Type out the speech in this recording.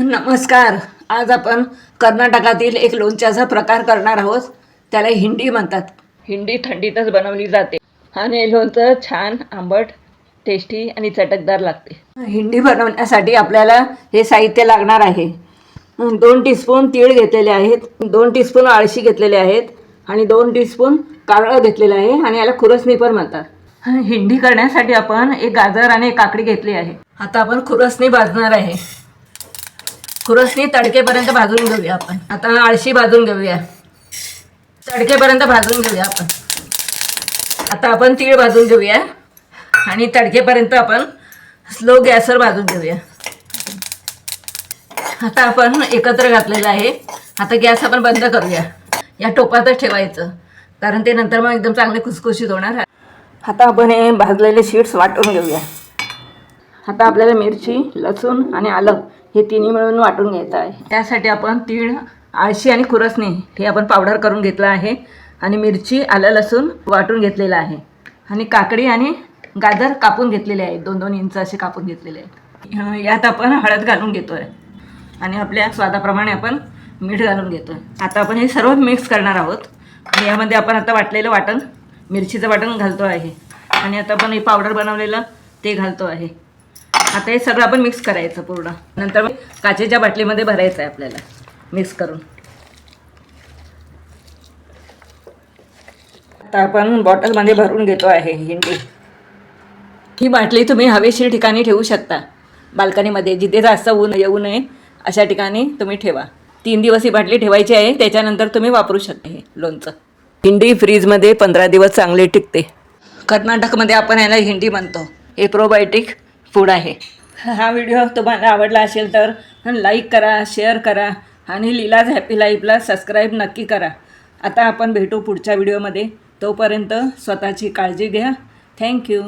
नमस्कार. आज आपण कर्नाटकातील एक लोणच्याचा प्रकार करणार आहोत. त्याला हिंडी म्हणतात. हिंडी थंडीतच बनवली जाते. आणि हे लोणचं छान आंबट टेस्टी आणि चटकदार लागते. हिंडी बनवण्यासाठी आपल्याला हे साहित्य लागणार आहे. दोन टीस्पून तीळ घेतलेले आहेत दोन टीस्पून आळशी घेतलेले आहेत आणि दोन टीस्पून कारळं घेतलेलं आहे आणि याला खुरसणी पण म्हणतात. हिंडी करण्यासाठी आपण एक गाजर आणि एक काकडी घेतली आहे. आता आपण खुरसणी भाजणार आहे. खुरसणी तडकेपर्यंत भाजून घेऊया आपण. आता आळशी भाजून घेऊया. तडकेपर्यंत भाजून घेऊया आपण. आता आपण तीळ भाजून घेऊया. आणि तडकेपर्यंत आपण स्लो गॅसवर भाजून घेऊया. आता आपण एकत्र घातलेलं आहे. आता गॅस आपण बंद करूया. या टोपातच ठेवायचं. कारण ते नंतर मग एकदम चांगले खुसखुशीत होणार. आता आपण हे भाजलेले शीट्स वाटून घेऊया. आता आपल्याला मिरची लसूण आणि आलं हे तिन्ही मिळून वाटून घ्यायचं आहे. त्यासाठी आपण तीळ आळशी आणि खुरसणी हे आपण पावडर करून घेतलं आहे आणि मिरची आलं लसूण वाटून घेतलेलं आहे. आणि काकडी आणि गाजर कापून घेतलेले आहेत. दोन दोन इंच असे कापून घेतलेले आहेत. यात आपण हळद घालून घेतो आहे आणि आपल्या स्वादाप्रमाणे आपण मीठ घालून घेतो आहे आता आपण हे सर्व मिक्स करणार आहोत. आणि यामध्ये आपण आता वाटलेलं वाटण मिरचीचं वाटण घालतो आहे. आणि आता आपण हे पावडर बनवलेलं ते घालतो आहे. आता हे सगळं आपण मिक्स करायचं पूर्ण. नंतर काचेच्या बाटलीमध्ये भरायचं आहे आपल्याला. मिक्स करून. आता आपण बॉटलमध्ये भरून घेतो आहे हिंडी. ही बाटली तुम्ही हवेशीर ठिकाणी ठेवू शकता. बाल्कनीमध्ये जिथे जास्त ऊन येऊ नये अशा ठिकाणी तुम्ही ठेवा. तीन दिवस ही बाटली ठेवायची आहे त्याच्यानंतर तुम्ही वापरू शकता हे लोणचं. हिंडी फ्रीजमध्ये पंधरा दिवस चांगले टिकते. कर्नाटकमध्ये आपण याला हिंडी म्हणतो. हे प्रोबायोटिक फूड आहे. हा व्हिडिओ तुम्हाला आवडला असेल तर लाईक करा शेअर करा आणि लीलाज हॅपी लाईफला सबस्क्राईब नक्की करा. आता आपण भेटू पुढच्या व्हिडिओमध्ये तोपर्यंत स्वतःची काळजी घ्या. थँक्यू